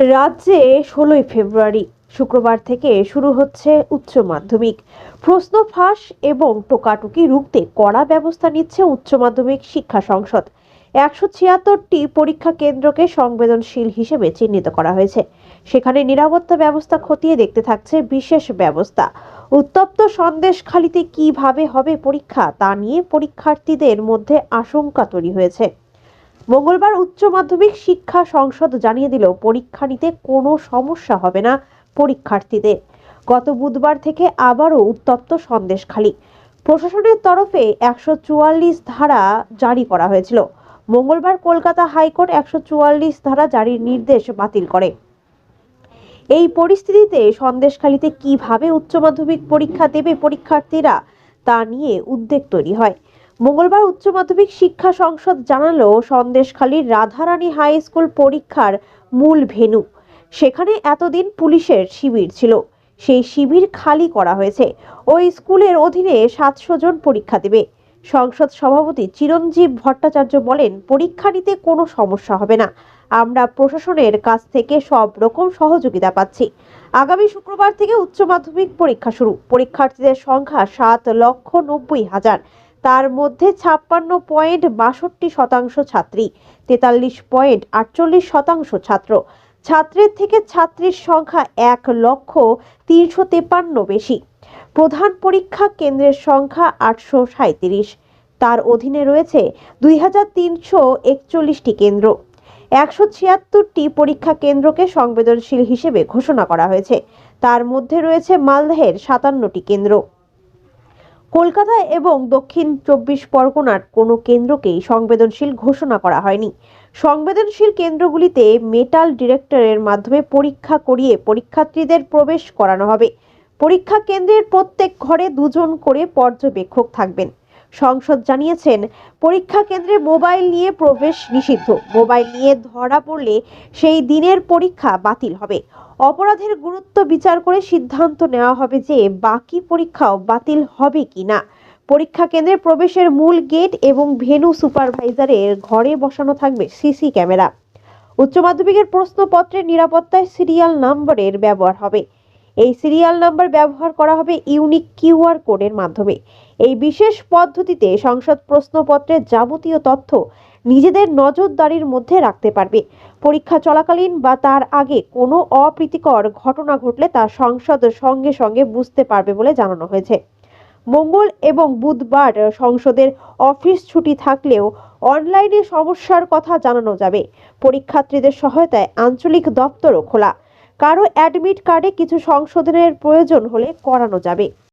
রাজ্যে ষোলোই ফেব্রুয়ারি শুক্রবার থেকে শুরু হচ্ছে উচ্চ মাধ্যমিক। প্রশ্ন ফাঁস এবং টোকাটুকি রুখতে কড়া ব্যবস্থা নিচ্ছে উচ্চ মাধ্যমিক শিক্ষা সংসদ। একশো ছিয়াত্তরটি পরীক্ষা কেন্দ্রকে সংবেদনশীল হিসেবে চিহ্নিত করা হয়েছে। সেখানে নিরাপত্তা ব্যবস্থা খতিয়ে দেখতে থাকছে বিশেষ ব্যবস্থা। উত্তপ্ত সন্দেশখালিতে কীভাবে হবে পরীক্ষা তা নিয়ে পরীক্ষার্থীদের মধ্যে আশঙ্কা তৈরি হয়েছে। মঙ্গলবার উচ্চ মাধ্যমিক শিক্ষা সংসদ জানিয়ে দিল, পরীক্ষা নিতে কোনো সমস্যা হবে না পরীক্ষার্থীদের। গত বুধবার থেকে আবারও উত্তপ্ত সন্দেশখালী প্রশাসনের তরফে একশো চুয়াল্লিশ ধারা জারি করা হয়েছিল। মঙ্গলবার কলকাতা হাইকোর্ট একশো চুয়াল্লিশ ধারা জারির নির্দেশ বাতিল করে। এই পরিস্থিতিতে সন্দেশখালীতে কীভাবে উচ্চ মাধ্যমিক পরীক্ষা দেবে পরীক্ষার্থীরা তা নিয়ে উদ্বেগ তৈরি হয়। মঙ্গলবার উচ্চ মাধ্যমিক শিক্ষা সংসদ জানালো সন্দেশখালীর রাধারানী হাই স্কুল পরীক্ষার মূল ভেন্যু। সেখানে এতদিন পুলিশের শিবির ছিল। সেই শিবির খালি করা হয়েছে। ওই স্কুলের অধীনে সাতশো জন পরীক্ষা দেবে। সংসদ সভাপতি চিরঞ্জীব ভট্টাচার্য বলেন, পরীক্ষা নিতে কোনো সমস্যা হবে না। আমরা প্রশাসনের কাছ থেকে সব রকম সহযোগিতা পাচ্ছি। আগামী শুক্রবার থেকে উচ্চ মাধ্যমিক পরীক্ষা শুরু। পরীক্ষার্থীদের সংখ্যা সাত লক্ষ নব্বই হাজার। তার মধ্যে ছাপ্পান্ন পয়েন্ট বাষট্টি শতাংশ ছাত্রী, তেতাল্লিশ পয়েন্ট আটচল্লিশ শতাংশ ছাত্র। ছাত্রের থেকে ছাত্রীর সংখ্যা এক লক্ষ তিনশো তেপান্ন বেশি। প্রধান পরীক্ষা কেন্দ্রের সংখ্যা আটশো সাঁত্রিশ তার অধীনে রয়েছে দুই হাজার তিনশো একচল্লিশটি কেন্দ্র। একশো ছিয়াত্তরটি পরীক্ষা কেন্দ্রকে সংবেদনশীল হিসেবে ঘোষণা করা হয়েছে। তার মধ্যে রয়েছে মালদহের সাতান্নটি কেন্দ্র। কলকাতা এবং দক্ষিণ চব্বিশ পরগনার কোনো কেন্দ্রকেই সংবেদনশীল ঘোষণা করা হয়নি। সংবেদনশীল কেন্দ্রগুলিতে মেটাল ডিরেক্টরের মাধ্যমে পরীক্ষা করিয়ে পরীক্ষার্থীদের প্রবেশ করানো হবে। পরীক্ষা কেন্দ্রের প্রত্যেক ঘরে দুজন করে পর্যবেক্ষক থাকবেন। সংসদ জানিয়েছেন, পরীক্ষা কেন্দ্রে মোবাইল নিয়ে প্রবেশ নিষিদ্ধ। মোবাইল নিয়ে ধরা পড়লে সেই দিনের পরীক্ষা বাতিল হবে। অপরাধের গুরুত্ব বিচার করে সিদ্ধান্ত নেওয়া হবে যে বাকি পরীক্ষাও বাতিল হবে কি না পরীক্ষা কেন্দ্রে প্রবেশের মূল গেট এবং ভেনু সুপারভাইজারের ঘরে বসানো থাকবে সিসি ক্যামেরা। উচ্চ মাধ্যমিকের প্রশ্নপত্রের নিরাপত্তায় সিরিয়াল নম্বরের ব্যবহার হবে। এই সিরিয়াল নাম্বার ব্যবহার করা হবে ইউনিক কিউআর কোডের মাধ্যমে। এই বিশেষ পদ্ধতিতে সংসদ প্রশ্নপত্রের যাবতীয় তথ্য নিজেদের নজরদারির মধ্যে রাখতে পারবে। পরীক্ষা চলাকালীন বা তার আগে কোনো অপ্রীতিকর ঘটনা ঘটলে তা সংসদ সঙ্গে সঙ্গে বুঝতে পারবে বলে জানানো হয়েছে। মঙ্গল এবং বুধবার সংসদের অফিস ছুটি থাকলেও অনলাইনে সমস্যার কথা জানানো যাবে। পরীক্ষার্থীদের সহায়তায় আঞ্চলিক দপ্তরও খোলা। কারও অ্যাডমিট কার্ডে কিছু সংশোধনের প্রয়োজন হলে করানো যাবে।